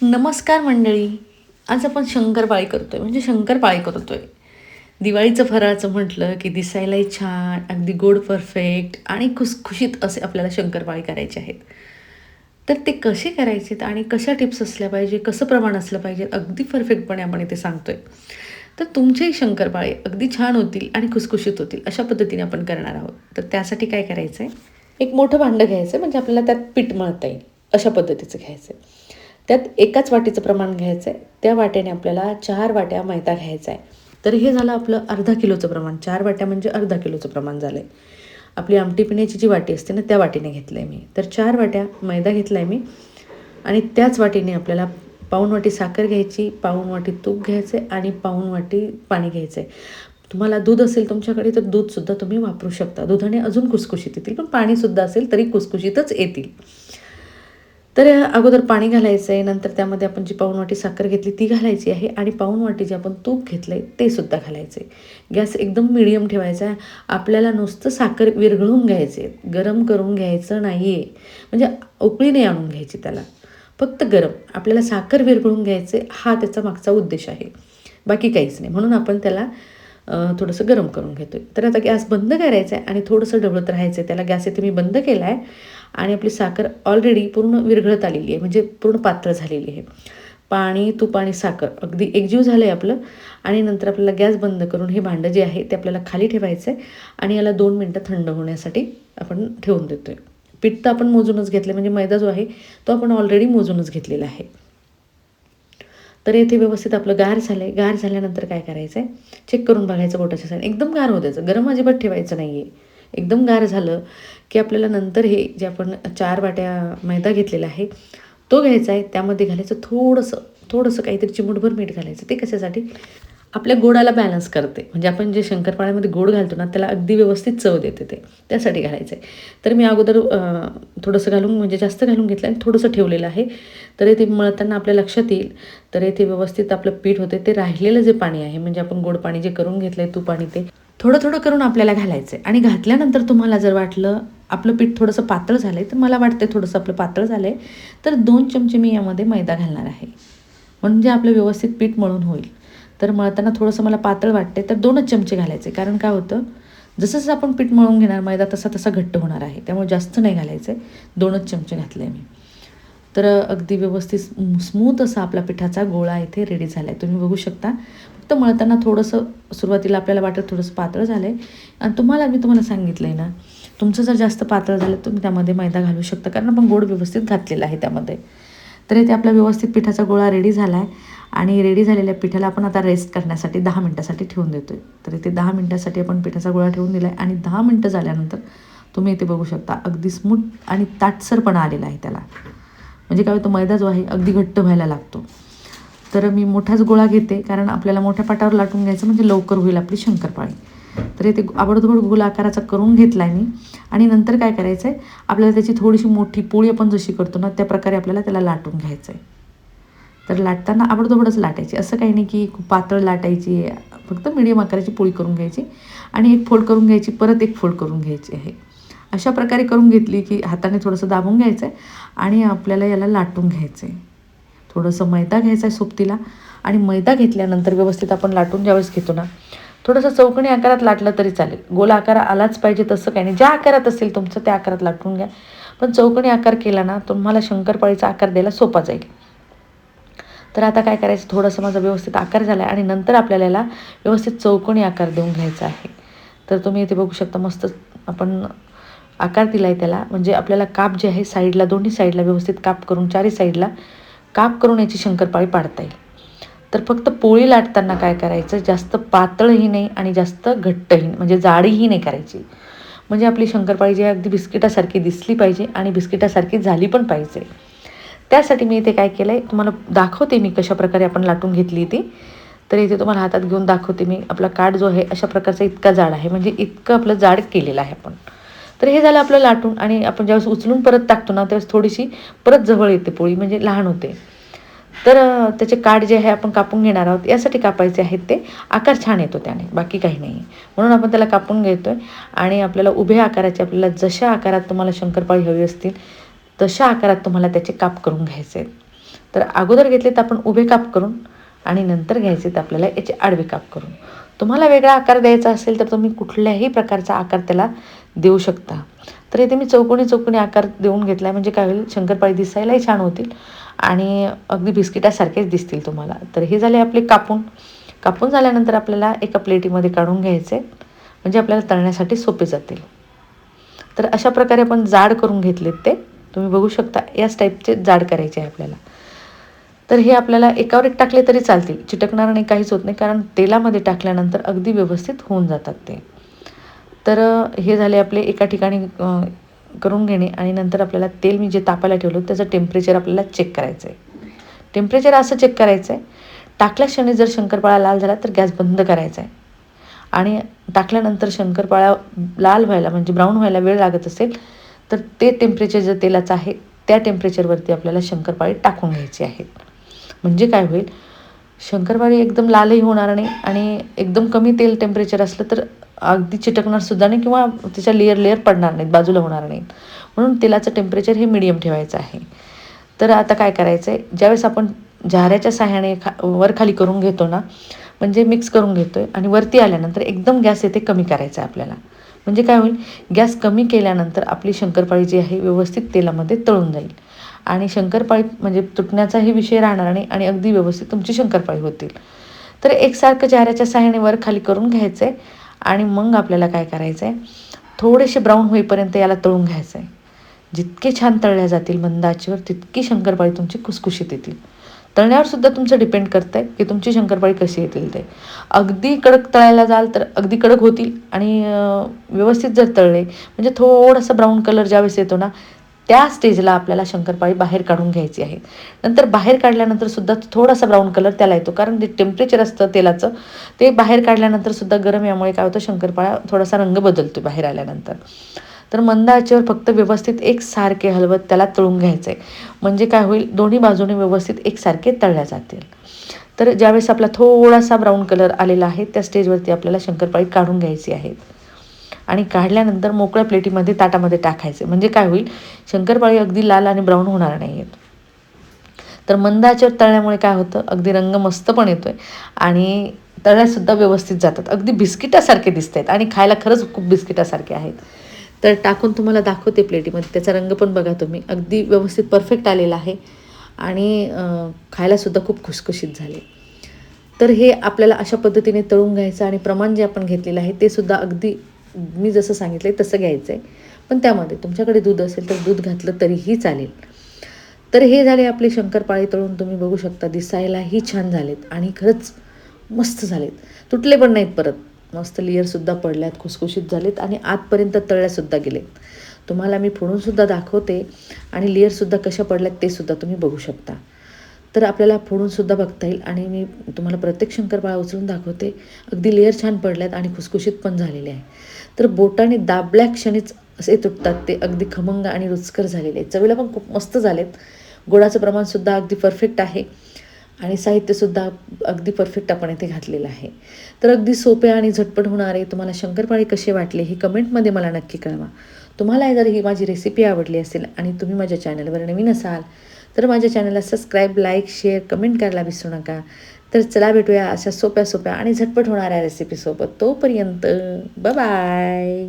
नमस्कार मंडळी. आज आपण शंकरपाळी करतोय. म्हणजे शंकरपाळी करतोय. दिवाळीचं फराळचं म्हटलं की दिसायलाही छान अगदी गोड परफेक्ट आणि खुसखुशीत असे आपल्याला शंकरपाळी करायचे आहेत. तर ते कसे करायचेत आणि कशा टिप्स असल्या पाहिजे कसं प्रमाण असलं पाहिजे अगदी परफेक्टपणे आपण इथे सांगतोय. तर तुमचेही शंकरपाळी अगदी छान होतील आणि खुसखुशीत होतील अशा पद्धतीने आपण करणार आहोत. तर त्यासाठी काय करायचं आहे एक मोठं भांडं घ्यायचं आहे म्हणजे आपल्याला त्यात पीठ मळता येईल. अशा पद्धतीचं घ्यायचं आहे त्यात एकाच वाटीचं प्रमाण घ्यायचं आहे त्या वाट्याने आपल्याला चार वाट्या मैदा घ्यायचा आहे. तर हे झालं आपलं अर्धा किलोचं प्रमाण. चार वाट्या म्हणजे अर्धा किलोचं प्रमाण झालं आहे आपली आमटी पिण्याची जी वाटी असते ना त्या वाटीने घेतलं आहे मी. तर चार वाट्या मैदा घेतला आहे मी. आणि त्याच वाटीने आपल्याला पाऊण वाटी साखर घ्यायची पाऊण वाटी तूप घ्यायचं आहे आणि पाऊण वाटी पाणी घ्यायचं आहे तुम्हाला दूध असेल तुमच्याकडे तर दूधसुद्धा तुम्ही वापरू शकता. दुधाने अजून कुसकुशीत येतील पण पाणीसुद्धा असेल तरी कुसकुशीतच येतील. तर अगोदर पाणी घालायचं आहे नंतर त्यामध्ये आपण जी पाहुणवाटी साखर घेतली ती घालायची आहे आणि पाहुणवाटी जे आपण तूप घेतलं आहे ते सुद्धा घालायचं आहे गॅस एकदम मिडियम ठेवायचा आहे. आपल्याला नुसतं साखर विरघळून घ्यायचे गरम करून घ्यायचं नाही आहे म्हणजे उकळी नाही आणून घ्यायची त्याला. फक्त गरम. आपल्याला साखर विरघळून घ्यायचे हा त्याचा मागचा उद्देश आहे. बाकी काहीच नाही. म्हणून आपण त्याला थोडंसं गरम करून घेतो आहे तर आता गॅस बंद करायचा आहे आणि थोडंसं ढवळत राहायचं आहे त्याला गॅस इथे मी बंद केला आहे आणि आपली साखर ऑलरेडी पूर्ण विरघळत आलेली आहे म्हणजे पूर्ण पातळ झालेली आहे. पाणी तूप आणि साखर अगदी एकजीव झालं आहे आपलं. आणि नंतर आपल्याला गॅस बंद करून हे भांडं जे आहे ते आपल्याला खाली ठेवायचं आहे आणि याला दोन मिनटं थंड होण्यासाठी आपण ठेवून देतो आहे पीठ तर आपण मोजूनच घेतलं म्हणजे मैदा जो आहे तो आपण ऑलरेडी मोजूनच घेतलेला आहे. तर येथे व्यवस्थित आपलं गार झालं आहे गार झाल्यानंतर काय करायचं आहे चेक करून बघायचं बोटाच्या साईड एकदम गार होत्याचं गरम अजिबात ठेवायचं नाही आहे एकदम गार झालं की आपल्याला नंतर हे जे आपण चार वाट्या मैदा घेतलेला आहे तो घ्यायचा आहे. त्यामध्ये घालायचं थोडंसं थोडंसं काहीतरी चिमूटभर मीठ घालायचं. ते कशासाठी? आपल्या गोडाला बॅलन्स करते. म्हणजे आपण जे शंकरपाळ्यामध्ये गोड घालतो ना त्याला अगदी व्यवस्थित चव देते ते. त्यासाठी घालायचं आहे तर मी अगोदर थोडंसं घालून म्हणजे जास्त घालून घेतलं आणि थोडंसं ठेवलेलं आहे. तर ते मळताना आपल्या लक्षात येईल. तर येथे व्यवस्थित आपलं पीठ होते ते राहिलेलं जे पाणी आहे म्हणजे आपण गोड पाणी जे करून घेतलं आहे तू पाणी ते थोडं थोडं करून आपल्याला घालायचं आहे आणि घातल्यानंतर तुम्हाला जर वाटलं आपलं पीठ थोडंसं पातळ झालं आहे तर मला वाटतं थोडंसं आपलं पातळ झालं आहे तर दोन चमचे मी यामध्ये मैदा घालणार आहे. म्हणजे आपलं व्यवस्थित पीठ मळून होईल. तर मळताना थोडंसं मला पातळ वाटते तर दोनच चमचे घालायचे. कारण काय होतं जसं जसं आपण पीठ मळून घेणार मैदा तसा तसा घट्ट होणार आहे. त्यामुळे जास्त नाही घालायचं आहे दोनच चमचे घातले मी. तर अगदी व्यवस्थित स्मूथ असा आपला पिठाचा गोळा इथे रेडी झाला आहे तुम्ही बघू शकता. फक्त मळताना थोडंसं सुरुवातीला आपल्याला वाटत थोडंसं पातळ झालं आहे आणि तुम्हाला मी तुम्हाला सांगितलं आहे ना तुमचं जर जास्त पातळ झालं तुम्ही त्यामध्ये मैदा घालू शकता. कारण आपण गोड व्यवस्थित घातलेला आहे त्यामध्ये. तर इथे आपला व्यवस्थित पिठाचा गोळा रेडी झाला आहे आणि रेडी झालेल्या पिठाला आपण आता रेस्ट करण्यासाठी दहा मिनटासाठी ठेवून देतो आहे तर इथे दहा मिनटासाठी आपण पिठाचा गोळा ठेवून दिला आहे आणि दहा मिनटं झाल्यानंतर तुम्ही इथे बघू शकता अगदी स्मूथ आणि ताटसरपणा आलेला आहे त्याला. म्हणजे काय होतं मैदा जो आहे अगदी घट्ट व्हायला लागतो. तर मी मोठाच गोळा घेते कारण आपल्याला मोठ्या पाटावर लाटून घ्यायचं म्हणजे लवकर होईल आपली शंकरपाळी. तर इथे आबडधोबड गोल आकाराचा करून घेतला आहे मी. आणि नंतर काय करायचं आहे आपल्याला त्याची थोडीशी मोठी पोळी आपण जशी करतो ना त्या प्रकारे आपल्याला त्याला लाटून घ्यायचं आहे तर लाटताना आबडधोबडच लाटायची. असं काही नाही की खूप पातळ लाटायची फक्त मिडियम आकाराची पोळी करून घ्यायची. आणि एक फोल्ड करून घ्यायची परत एक फोल्ड करून घ्यायची आहे. अशा प्रकारे करून घेतली की हाताने थोडंसं दाबून घ्यायचं आहे आणि आपल्याला याला लाटून घ्यायचं आहे थोडंसं मैदा घ्यायचा आहे सोबतीला आणि मैदा घेतल्यानंतर व्यवस्थित आपण लाटून ज्यावेळेस घेतो ना थोडंसं चौकणी आकारात लाटलं तरी चालेल. गोल आकार आलाच पाहिजे तसं काही नाही. ज्या आकारात असेल तुमचं त्या आकारात लाटून घ्या. पण चौकणी आकार केला ना तुम्हाला शंकरपाळीचा आकार द्यायला सोपा जाईल. तर आता काय करायचं? थोडंसं माझा व्यवस्थित आकार झाला आहे आणि नंतर आपल्याला याला व्यवस्थित चौकोनी आकार देऊन घ्यायचा आहे. तर तुम्ही इथे बघू शकता मस्त आपण आकार दिला आहे त्याला. म्हणजे आपल्याला काप जे आहे साईडला दोन्ही साईडला व्यवस्थित काप करून चारही साईडला काप करून याची शंकरपाळी पाडता येईल. तर फक्त पोळी लाटताना काय करायचं? जास्त पातळही नाही आणि जास्त घट्टही म्हणजे जाडीही नाही करायची. म्हणजे आपली शंकरपाळी जी आहे अगदी बिस्किटासारखी दिसली पाहिजे आणि बिस्किटासारखी झाली पण पाहिजे. त्यासाठी मी इथे काय केलं आहे तुम्हाला दाखवते मी कशा प्रकारे आपण लाटून घेतली ती. तर इथे तुम्हाला हातात घेऊन दाखवते मी. आपला काठ जो आहे अशा प्रकारचा इतका जाड आहे. म्हणजे इतकं आपलं जाड केलेलं आहे आपण. तर हे झालं आपलं लाटून आणि आपण ज्यावेळेस उचलून परत टाकतो ना त्यावेळेस थोडीशी परत जवळ येते पोळी म्हणजे लहान होते. तर त्याचे काठ जे आहे आपण कापून घेणार आहोत यासाठी कापायचे आहेत ते. आकार छान येतो त्याने बाकी काही नाही म्हणून आपण त्याला कापून घेतो आहे आणि आपल्याला उभ्या आकाराचे आपल्याला जशा आकारात तुम्हाला शंकरपाळी हवी असतील तशा आकारात तुम्हाला त्याचे काप करून घ्यायचे आहेत. तर अगोदर घेतले तर आपण उभे काप करून आणि नंतर घ्यायचे तर आपल्याला याचे आडवे काप करून. तुम्हाला वेगळा आकार द्यायचा असेल तर तुम्ही कुठल्याही प्रकारचा आकार त्याला देऊ शकता. तर इथे मी चौकोनी चौकोनी आकार देऊन घेतला आहे म्हणजे काय होईल? शंकरपाळी दिसायलाही छान होतील आणि अगदी बिस्किटासारखेच दिसतील तुम्हाला. तर हे झाले आपले कापून. कापून झाल्यानंतर आपल्याला एका प्लेटीमध्ये काढून घ्यायचे. म्हणजे आपल्याला तळण्यासाठी सोपे जातील. तर अशा प्रकारे आपण जाड करून घेतलेत ते. तुम्ही बघू शकता याच टाईपचे जाड करायचे आहे आपल्याला. तर हे आपल्याला एकावर एक टाकले तरी चालतील. चिटकणार नाही काहीच होत नाही. कारण तेलामध्ये टाकल्यानंतर अगदी व्यवस्थित होऊन जातात ते. तर हे झाले आपले एका ठिकाणी करून घेणे आणि नंतर आपल्याला तेल मी जे तापायला ठेवलं त्याचं टेम्परेचर आपल्याला चेक करायचं आहे टेम्परेचर असं चेक करायचं आहे टाकल्या क्षणी जर शंकरपाळा लाल झाला तर गॅस बंद करायचा आहे आणि टाकल्यानंतर शंकरपाळा लाल व्हायला म्हणजे ब्राऊन व्हायला वेळ लागत असेल तर ते टेम्परेचर जर तेलाचं आहे त्या टेम्परेचरवरती आपल्याला शंकरपाळी टाकून घ्यायची आहे म्हणजे काय होईल? शंकरपाळी एकदम लालही होणार नाही आणि एकदम कमी तेल टेम्परेचर असलं तर अगदी चिटकणार सुद्धा नाही किंवा त्याच्या लेअर लेअर पडणार नाहीत बाजूला होणार नाहीत. म्हणून तेलाचं टेम्परेचर हे मिडियम ठेवायचं आहे. तर आता काय करायचं आहे ज्यावेळेस आपण झाऱ्याच्या साह्याने खा वर खाली करून घेतो ना म्हणजे मिक्स करून घेतो आहे आणि वरती आल्यानंतर एकदम गॅस येथे कमी करायचा आहे आपल्याला. म्हणजे काय होईल? गॅस कमी केल्यानंतर आपली शंकरपाळी जी आहे व्यवस्थित तेलामध्ये तळून जाईल. आणि शंकरपाळी म्हणजे तुटण्याचाही विषय राहणार नाही आणि अगदी व्यवस्थित तुमची शंकरपाळी होतील. तर एकसारखं चेहऱ्याच्या सहाय्याने वर खाली करून घ्यायचं आहे आणि मग आपल्याला काय करायचं आहे थोडेसे ब्राऊन होईपर्यंत याला तळून घ्यायचं आहे जितके छान तळल्या जातील मंदाचीवर तितकी शंकरपाळी तुमची खुसखुशीत येतील. तळण्यावर सुद्धा तुमचं डिपेंड करतं आहे की तुमची शंकरपाळी कशी येतील ते. अगदी कडक तळायला जाल तर अगदी कडक होतील आणि व्यवस्थित जर तळले म्हणजे थोडासा ब्राऊन कलर ज्यावेळेस येतो ना त्या स्टेजला आपल्याला शंकरपाळी बाहेर काढून घ्यायची आहे. नंतर बाहेर काढल्यानंतर सुद्धा थोडासा ब्राऊन कलर त्याला येतो. कारण जे टेम्परेचर असतं तेलाचं ते बाहेर काढल्यानंतर सुद्धा गरम यामुळे काय होतं? शंकरपाळा थोडासा रंग बदलतो बाहेर आल्यानंतर. तर मंद आचेवर फक्त व्यवस्थित एकसारखे हलवत त्याला तळून घ्यायचं आहे म्हणजे काय होईल? दोन्ही बाजूने व्यवस्थित एकसारखे तळल्या जातील. तर ज्यावेळेस आपला थोडासा ब्राऊन कलर आलेला आहे त्या स्टेजवरती आपल्याला शंकरपाळी काढून घ्यायची आहे. आणि काढल्यानंतर मोकळ्या प्लेटीमध्ये ताटामध्ये टाकायचे. म्हणजे काय होईल? शंकरपाळी अगदी लाल आणि ब्राऊन होणार नाही आहेत. तर मंद आचेवर तळल्यामुळे काय होतं? अगदी रंग मस्त पण येतो आहे आणि तळल्यासुद्धा व्यवस्थित जातात. अगदी बिस्किटासारखे दिसत आहेत आणि खायला खरंच खूप बिस्किटासारखे आहेत. तर टाकून तुम्हाला दाखवते प्लेटीमध्ये. त्याचा रंग पण बघा तुम्ही. अगदी व्यवस्थित परफेक्ट आलेला आहे. आणि खायलासुद्धा खूप खुसखुशीत झाले. तर हे आपल्याला अशा पद्धतीने तळून घ्यायचं आणि प्रमाण जे आपण घेतलेलं आहे ते सुद्धा अगदी मी जसं सांगितलं आहे तसं घ्यायचं आहे पण त्यामध्ये तुमच्याकडे दूध असेल तर दूध घातलं तरीही चालेल. तर हे झाले आपले शंकरपाळी तळून तुम्ही बघू शकता दिसायलाही छान झालेत आणि खरंच मस्त झालेत. तुटले पण नाहीत परत. मस्त लेअरसुद्धा पडल्यात खुसखुशीत झालेत आणि आतपर्यंत तळल्यासुद्धा गेलेत. तुम्हाला मी फोडूनसुद्धा दाखवते आणि लेअरसुद्धा कशा पडल्यात ते सुद्धा तुम्ही बघू शकता. तर आपल्याला फोडूनसुद्धा बघता येईल आणि मी तुम्हाला प्रत्येक शंकरपाळा उचलून दाखवते. अगदी लेअर छान पडल्यात आणि खुसखुशीत पण झालेले आहे. तर बोटाने दाबल्या क्षणीच असे तुटतात. ते अगदी खमंग आणि रुचकर झालेले आहेत. चवीला पण खूप मस्त झालेत. गोडाचं प्रमाणसुद्धा अगदी परफेक्ट आहे. आणि साहित्यसुद्धा अगदी परफेक्ट आपण इथे घातलेलं आहे. तर अगदी सोपे आणि झटपट होणारे तुम्हाला शंकरपाळी कसे वाटले हे कमेंटमध्ये मला नक्की कळवा. तुम्हाला जर ही माझी रेसिपी आवडली असेल आणि तुम्ही माझ्या चॅनलवर नवीन असाल तर माझ्या चॅनलला सबस्क्राईब लाईक शेअर कमेंट करायला विसरू नका. तर चला भेटूया अशा सोप्या सोप्या आणि झटपट होणाऱ्या रेसिपीसोबत तोपर्यंत बाय